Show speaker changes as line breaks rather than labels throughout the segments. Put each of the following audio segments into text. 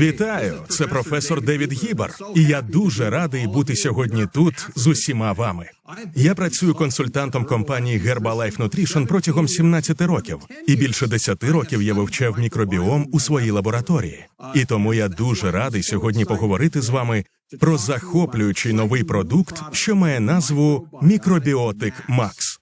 Вітаю, це професор Девід Гібер, і я дуже радий бути сьогодні тут з усіма вами. Я працюю консультантом компанії Herbalife Nutrition протягом 17 років, і більше 10 років я вивчав мікробіом у своїй лабораторії. І тому я дуже радий сьогодні поговорити з вами про захоплюючий новий продукт, що має назву Мікробіотик Макс.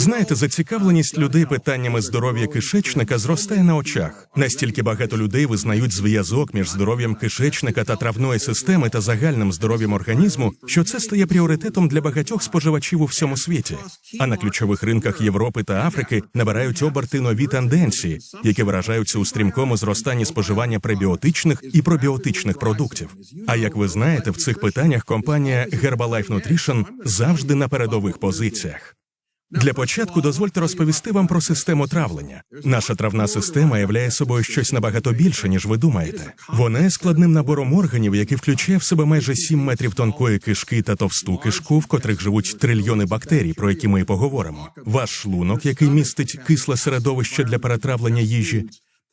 Знаєте, зацікавленість людей питаннями здоров'я кишечника зростає на очах. Настільки багато людей визнають зв'язок між здоров'ям кишечника та травної системи та загальним здоров'ям організму, що це стає пріоритетом для багатьох споживачів у всьому світі. А на ключових ринках Європи та Африки набирають оберти нові тенденції, які виражаються у стрімкому зростанні споживання пребіотичних і пробіотичних продуктів. А як ви знаєте, в цих питаннях компанія Herbalife Nutrition завжди на передових позиціях. Для початку дозвольте розповісти вам про систему травлення. Наша травна система являє собою щось набагато більше, ніж ви думаєте. Вона є складним набором органів, який включає в себе майже 7 метрів тонкої кишки та товсту кишку, в котрих живуть трильйони бактерій, про які ми і поговоримо. Ваш шлунок, який містить кисле середовище для перетравлення їжі.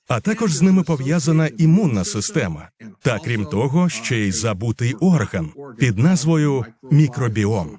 А також з ними пов'язана імунна система, та крім того, ще й забутий орган під назвою мікробіом.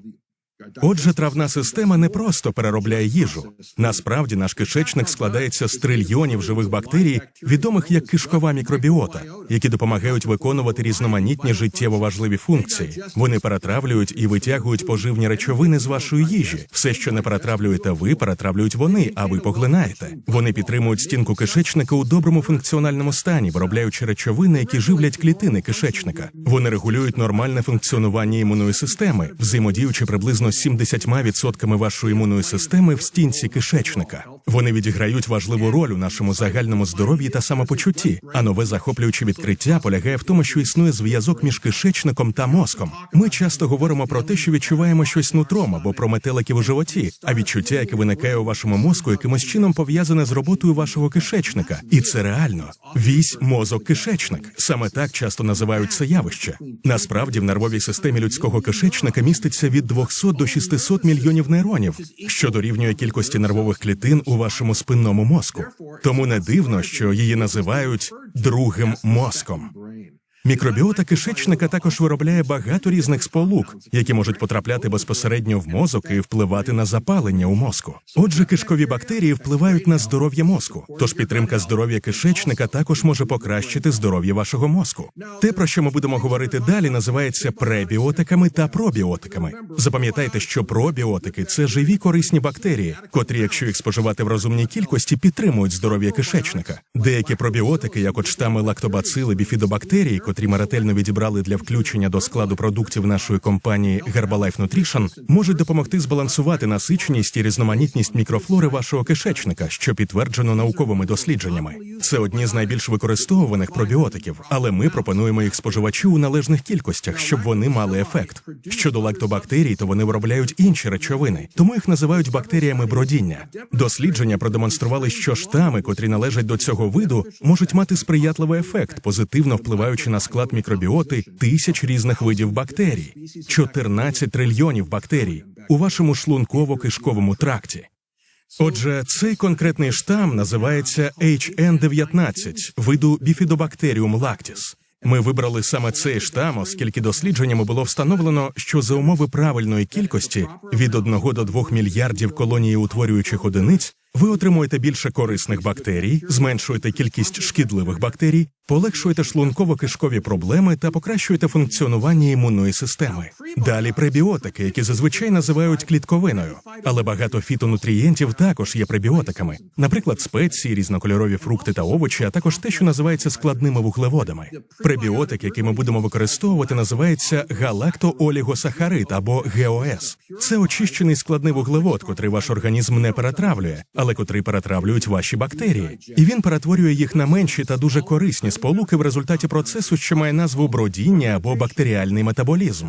Отже, травна система не просто переробляє їжу. Насправді наш кишечник складається з трильйонів живих бактерій, відомих як кишкова мікробіота, які допомагають виконувати різноманітні життєво важливі функції. Вони перетравлюють і витягують поживні речовини з вашої їжі. Все, що не перетравлюєте ви, перетравлюють вони, а ви поглинаєте. Вони підтримують стінку кишечника у доброму функціональному стані, виробляючи речовини, які живлять клітини кишечника. Вони регулюють нормальне функціонування імунної системи, взаємодіючи приблизно 70% вашої імунної системи в стінці кишечника. Вони відіграють важливу роль у нашому загальному здоров'ї та самопочутті. А нове захоплююче відкриття полягає в тому, що існує зв'язок між кишечником та мозком. Ми часто говоримо про те, що відчуваємо щось нутром або про метеликів у животі, а відчуття, яке виникає у вашому мозку, якимось чином пов'язане з роботою вашого кишечника. І це реально вісь мозок кишечник. Саме так часто називають це явище. Насправді в нервовій системі людського кишечника міститься від 200 до 600 мільйонів нейронів, що дорівнює кількості нервових клітин у вашому спинному мозку. Тому не дивно, що її називають другим мозком. Мікробіота кишечника також виробляє багато різних сполук, які можуть потрапляти безпосередньо в мозок і впливати на запалення у мозку. Отже, кишкові бактерії впливають на здоров'я мозку. Тож підтримка здоров'я кишечника також може покращити здоров'я вашого мозку. Те, про що ми будемо говорити далі, називається пребіотиками та пробіотиками. Запам'ятайте, що пробіотики це живі корисні бактерії, котрі, якщо їх споживати в розумній кількості, підтримують здоров'я кишечника. Деякі пробіотики, як от штами лактобацили, біфідобактерії, котрі ми ретельно відібрали для включення до складу продуктів нашої компанії Herbalife Nutrition, можуть допомогти збалансувати насиченість і різноманітність мікрофлори вашого кишечника, що підтверджено науковими дослідженнями. Це одні з найбільш використовуваних пробіотиків, але ми пропонуємо їх споживачу у належних кількостях, щоб вони мали ефект. Щодо лактобактерій, то вони виробляють інші речовини, тому їх називають бактеріями бродіння. Дослідження продемонстрували, що штами, котрі належать до цього виду, можуть мати сприятливий ефект, позитивно впливаючи на склад мікробіоти тисяч різних видів бактерій, 14 трильйонів бактерій у вашому шлунково-кишковому тракті. Отже, цей конкретний штам називається HN19 виду Bifidobacterium lactis. Ми вибрали саме цей штам, оскільки дослідженнями було встановлено, що за умови правильної кількості від 1 до 2 мільярдів колонії утворюючих одиниць ви отримуєте більше корисних бактерій, зменшуєте кількість шкідливих бактерій, полегшуєте шлунково-кишкові проблеми та покращуєте функціонування імунної системи. Далі пребіотики, які зазвичай називають клітковиною, але багато фітонутрієнтів також є пребіотиками, наприклад, спеції, різнокольорові фрукти та овочі, а також те, що називається складними вуглеводами. Пребіотик, який ми будемо використовувати, називається галактоолігосахарид або ГОС. Це очищений складний вуглевод, котрий ваш організм не перетравлює, але котрий перетравлюють ваші бактерії, і він перетворює їх на менші та дуже корисні сполуки в результаті процесу, що має назву бродіння або бактеріальний метаболізм.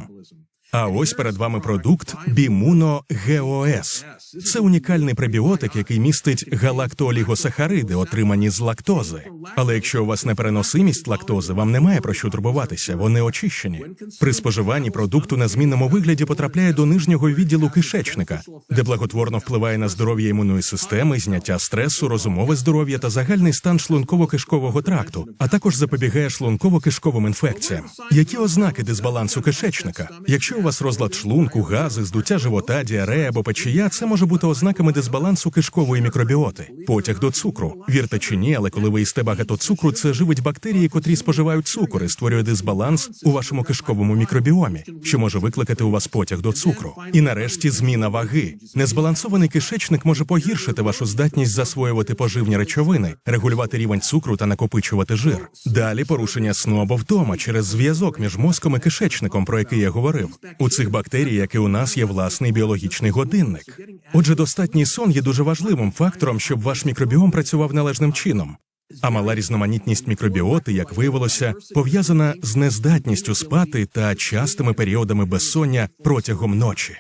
А ось перед вами продукт Бімуно ГОС. Це унікальний пребіотик, який містить галактоолігосахариди, отримані з лактози. Але якщо у вас непереносимість лактози, вам немає про що турбуватися. Вони очищені. При споживанні продукту на змінному вигляді потрапляє до нижнього відділу кишечника, де благотворно впливає на здоров'я імунної системи, зняття стресу, розумове здоров'я та загальний стан шлунково-кишкового тракту, а також запобігає шлунково-кишковим інфекціям. Які ознаки дисбалансу кишечника? Якщо у вас розлад шлунку, гази, здуття живота, діарея або печія, це може бути ознаками дисбалансу кишкової мікробіоти, потяг до цукру. Вірте чи ні, але коли ви їсте багато цукру, це живить бактерії, котрі споживають цукор і створює дисбаланс у вашому кишковому мікробіомі, що може викликати у вас потяг до цукру. І нарешті зміна ваги. Незбалансований кишечник може погіршити вашу здатність засвоювати поживні речовини, регулювати рівень цукру та накопичувати жир. Далі порушення сну або втома через зв'язок між мозком і кишечником, про який я говорив. У цих бактерій, як і у нас, є власний біологічний годинник. Отже, достатній сон є дуже важливим фактором, щоб ваш мікробіом працював належним чином. А мала різноманітність мікробіоти, як виявилося, пов'язана з нездатністю спати та частими періодами безсоння протягом ночі.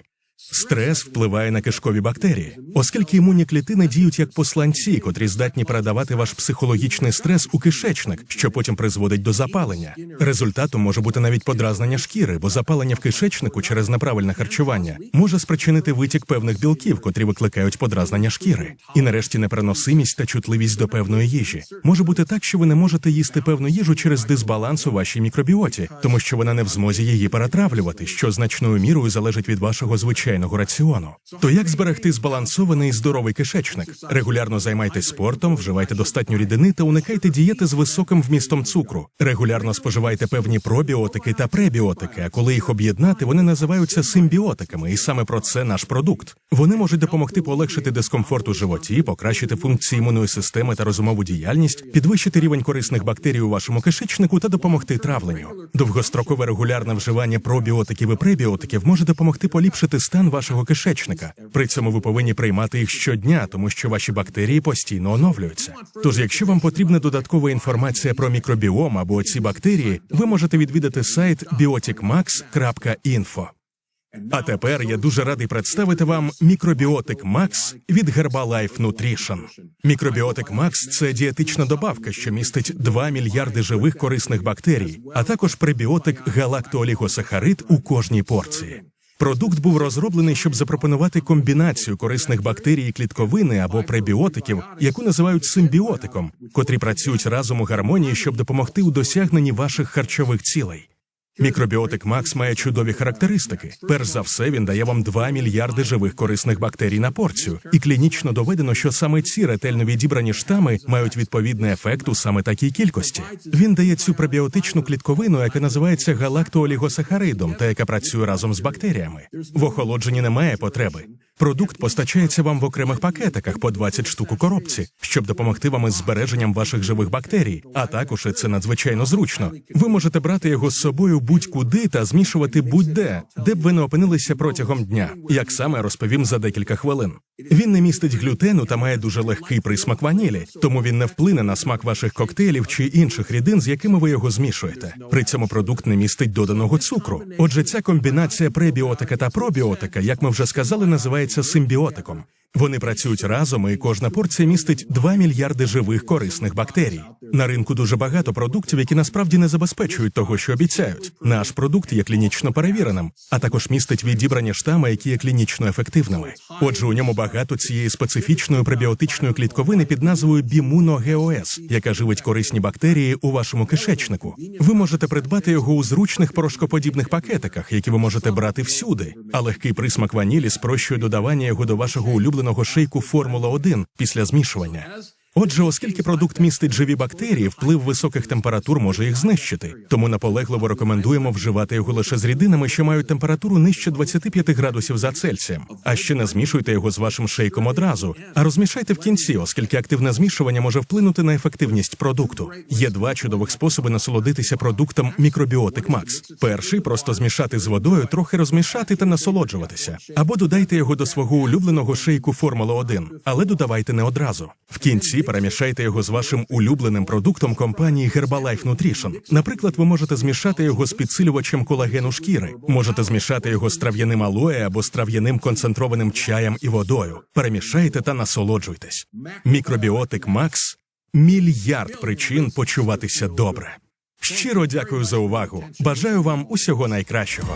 Стрес впливає на кишкові бактерії, оскільки імунні клітини діють як посланці, котрі здатні передавати ваш психологічний стрес у кишечник, що потім призводить до запалення. Результатом може бути навіть подразнення шкіри, бо запалення в кишечнику через неправильне харчування може спричинити витік певних білків, котрі викликають подразнення шкіри. І нарешті непереносимість та чутливість до певної їжі. Може бути так, що ви не можете їсти певну їжу через дисбаланс у вашій мікробіоті, тому що вона не в змозі її перетравлювати, що значною мірою залежить від вашого звичайного раціону. То як зберегти збалансований і здоровий кишечник? Регулярно займайтесь спортом, вживайте достатньо рідини та уникайте дієти з високим вмістом цукру. Регулярно споживайте певні пробіотики та пребіотики. А коли їх об'єднати, вони називаються симбіотиками, і саме про це наш продукт. Вони можуть допомогти полегшити дискомфорт у животі, покращити функції імунної системи та розумову діяльність, підвищити рівень корисних бактерій у вашому кишечнику та допомогти травленню. Довгострокове регулярне вживання пробіотиків і пребіотиків може допомогти поліпшити стан вашого кишечника. При цьому ви повинні приймати їх щодня, тому що ваші бактерії постійно оновлюються. Тож, якщо вам потрібна додаткова інформація про мікробіом або ці бактерії, ви можете відвідати сайт bioticmax.info. А тепер я дуже радий представити вам мікробіотик Макс від Herbalife Nutrition. Мікробіотик Макс це дієтична добавка, що містить 2 мільярди живих корисних бактерій, а також пребіотик галактоолігосахарид у кожній порції. Продукт був розроблений, щоб запропонувати комбінацію корисних бактерій і клітковини або пребіотиків, яку називають симбіотиком, котрі працюють разом у гармонії, щоб допомогти у досягненні ваших харчових цілей. Мікробіотик Макс має чудові характеристики. Перш за все, він дає вам 2 мільярди живих корисних бактерій на порцію, і клінічно доведено, що саме ці ретельно відібрані штами мають відповідний ефект у саме такій кількості. Він дає цю пробіотичну клітковину, яка називається галактоолігосахаридом, та яка працює разом з бактеріями. В охолодженні немає потреби. Продукт постачається вам в окремих пакетиках по 20 штук у коробці, щоб допомогти вам із збереженням ваших живих бактерій. А також це надзвичайно зручно. Ви можете брати його з собою будь-куди та змішувати будь-де, де б ви не опинилися протягом дня. Як саме розповім за декілька хвилин. Він не містить глютену та має дуже легкий присмак ванілі, тому він не вплине на смак ваших коктейлів чи інших рідин, з якими ви його змішуєте. При цьому продукт не містить доданого цукру. Отже, ця комбінація пребіотика та пробіотика, як ми вже сказали, називається симбіотиком. Вони працюють разом, і кожна порція містить 2 мільярди живих корисних бактерій. На ринку дуже багато продуктів, які насправді не забезпечують того, що обіцяють. Наш продукт є клінічно перевіреним, а також містить відібрані штами, які є клінічно ефективними. Отже, у ньому багато цієї специфічної пребіотичної клітковини під назвою бімуногеос, яка живить корисні бактерії у вашому кишечнику. Ви можете придбати його у зручних порошкоподібних пакетиках, які ви можете брати всюди. А легкий присмак ванілі спрощує додавання його до вашого улюбленого шейку Формула 1 після змішування. Отже, оскільки продукт містить живі бактерії, вплив високих температур може їх знищити. Тому наполегливо рекомендуємо вживати його лише з рідинами, що мають температуру нижче 25 градусів за Цельсієм. А ще не змішуйте його з вашим шейком одразу, а розмішайте в кінці, оскільки активне змішування може вплинути на ефективність продукту. Є два чудових способи насолодитися продуктом мікробіотик Макс. Перший просто змішати з водою, трохи розмішати та насолоджуватися, або додайте його до свого улюбленого шейку Формула 1, але додавайте не одразу. В кінці Тоді перемішайте його з вашим улюбленим продуктом компанії Herbalife Nutrition. Наприклад, ви можете змішати його з підсилювачем колагену шкіри, можете змішати його з трав'яним алоє або з трав'яним концентрованим чаєм і водою. Перемішайте та насолоджуйтесь. Мікробіотик Макс мільярд причин почуватися добре. Щиро дякую за увагу. Бажаю вам усього найкращого.